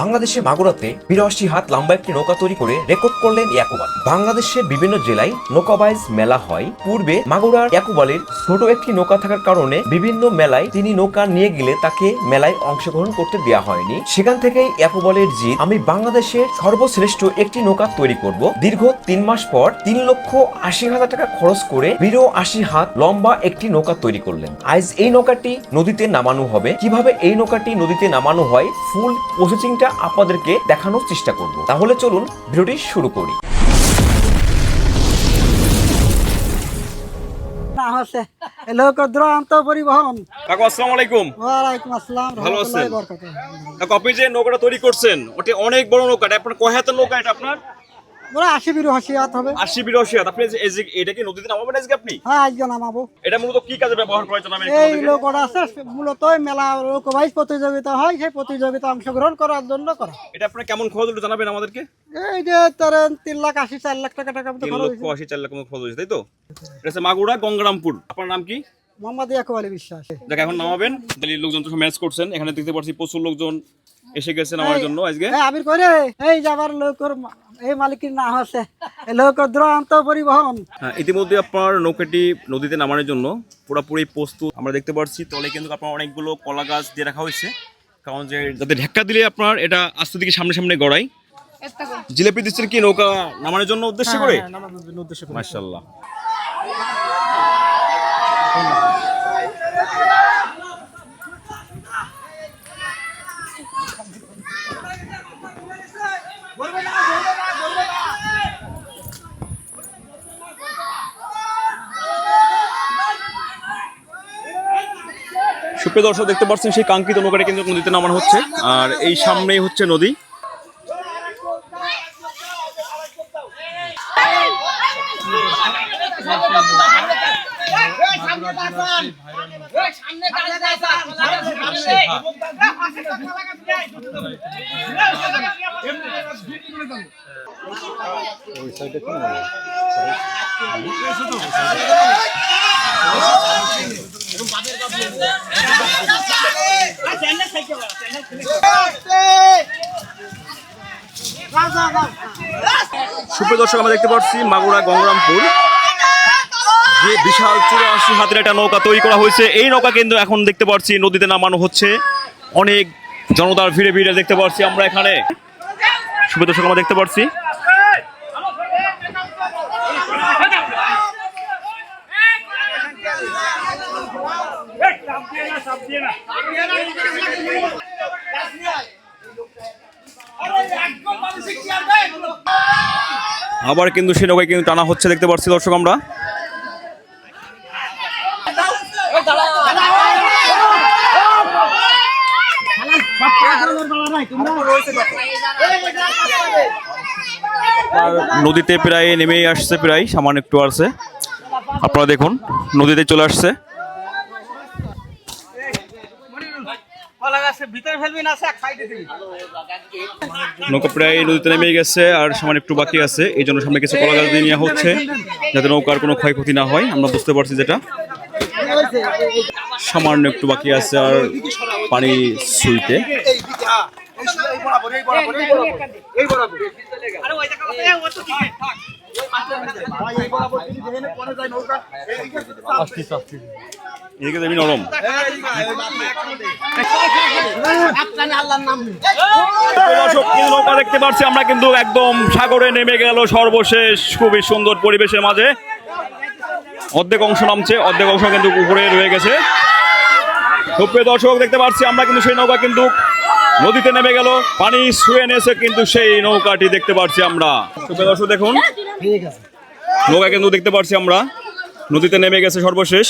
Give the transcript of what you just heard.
বাংলাদেশে মাগুরাতে বিরাশি হাত লম্বা একটি নৌকা তৈরি করে রেকর্ড করলেন ইয়াকুবাল। বাংলাদেশের বিভিন্ন জেলায় নৌকাবাইজ মেলা হয়। পূর্বে মাগুরার ইয়াকুবালের ছোট একটি নৌকা থাকার কারণে বিভিন্ন মেলায় তিনি নৌকা নিয়ে গেলে তাকে মেলায় অংশগ্রহণ করতে দেওয়া হয়নি। সেখান থেকেই ইয়াকুবালের জিত আমি বাংলাদেশের সর্বশ্রেষ্ঠ একটি নৌকা তৈরি করব। দীর্ঘ তিন মাস পর তিন লক্ষ আশি হাজার টাকা খরচ করে বিরো আশি হাত লম্বা একটি নৌকা তৈরি করলেন। আজ এই নৌকাটি নদীতে নামানো হবে। কীভাবে এই নৌকাটি নদীতে নামানো হয়? ফুল প্রসেসিংটা আপনাদেরকে দেখানোর চেষ্টা করব। তাহলে চলুন ভিডিওটি শুরু করি। পরিবহন। কাকু আসসালামু আলাইকুম। ওয়ালাইকুম আসসালাম ভালো আছেন? রহমতুল্লাহি কাকু আপনি যে নৌকাটা তৈরি করছেন ওটি অনেক বড় নৌকা এটা আপনার কয় হাতের নৌকা এটা আপনার? ওরা আশি বিরু হাসিয়াত হবে। আশি বিরাশি হাত আপনি এটা কি নদীতে নামাবেন আজকে আপনি? হ্যাঁ আজকে নামাবো। এটা মূলত কি কাজে ব্যবহার করা জানাবেন এই আমাদেরকে? আছে মূলত মেলা লোকবাইজ প্রতিযোগিতা হয় সেই প্রতিযোগিতা অংশগ্রহণ করার জন্য করা। এটা আপনার কেমন খরচ হলো জানাবেন আমাদেরকে? এই যে তোর তিন লাখ আশি চার লাখ টাকা টাকা মতো খরচ আশি চার লাখ মতো খরচ হয়েছে তাই তো? এটা হচ্ছে মাগুরা গঙ্গারামপুর। আপনার নাম কি? মোহাম্মদ ইয়াকুব আলী বিশ্বাস। এখন নামাবেন। লোকজন তো ম্যাচ করছেন। এখানে দেখতে পাচ্ছি প্রচুর লোকজন এসে গেছেন আমার জন্য আজকে। আবির করে এই যাবার লোকর মা- এই মালিকের নাম আছে। এই লোক দ্রন্ত পরিবহন। হ্যাঁ ইতিমধ্যে আপনার নৌকাটি নদীতে নামানোর জন্য পুরোপুরি প্রস্তুত। আমরা দেখতে পাচ্ছি তলে কিন্তু আপনার অনেকগুলো কলা গাছ দিয়ে রাখা হয়েছে। কারণ যে যাতে ধাক্কা দিলে আপনার এটা আস্তে দিকে সামনে সামনে গড়াই জিলেপি দিচ্ছেন কি নৌকা নামানোর জন্য উদ্দেশ্য করে? মার্শাল্লাহ সুপ্রিয় দর্শক, দেখতে পাচ্ছেন সেই কাঙ্ক্ষিত নৌকাটা কিন্তু নদীতে নামানো হচ্ছে। আর এই সামনেই হচ্ছে নদী। সুপ্রিয় দর্শক, আমরা দেখতে পাচ্ছি মাগুরা গঙ্গরামপুর, যে বিশাল চুরাশি হাতের একটা নৌকা তৈরি করা হয়েছে। এই নৌকা কিন্তু এখন দেখতে পাচ্ছি নদীতে নামানো হচ্ছে। অনেক জনতার ভিড়ে ভিড়ে দেখতে পাচ্ছি আমরা এখানে। সুপ্রিয় দর্শক, আমরা দেখতে পাচ্ছি আবার কিন্তু সেই নৌকায় কিন্তু টানা হচ্ছে, দেখতে পাচ্ছি দর্শক আমরা। নদীতে প্রায় নেমেই আসছে, প্রায় সামান্য একটু আসছে। আপনারা দেখুন, নদীতে চলে আসছে। নৌকা প্রায় নদীতে নেমে গেছে আর সামান্য একটু বাকি আছে। এই জন্য সামনে কিছু কলা গাছ দিয়ে নেওয়া হচ্ছে যাতে নৌকার কোনো ক্ষয়ক্ষতি না হয়। আমরা বুঝতে পারছি যেটা। সামান্য একটু বাকি আছে আর পানি ছুঁইতে এদিকে দেবী নরম। নৌকা দেখতে পাচ্ছি আমরা কিন্তু একদম সাগরে নেমে গেল সর্বশেষ, খুবই সুন্দর পরিবেশের মাঝে। অর্ধেক অংশ নামছে, অর্ধেক অংশ কিন্তু উপরে রয়ে গেছে। সুপ্রিয় দর্শক, দেখতে পাচ্ছি আমরা কিন্তু সেই নৌকা কিন্তু নদীতে নেমে গেল। পানি শুয়ে নেছে কিন্তু সেই নৌকাটি দেখতে পাচ্ছি আমরা। সুপ্রিয় দর্শক, দেখুন। নৌকা কিন্তু দেখতে পাচ্ছি আমরা। নদীতে নেমে গেছে সর্বশেষ।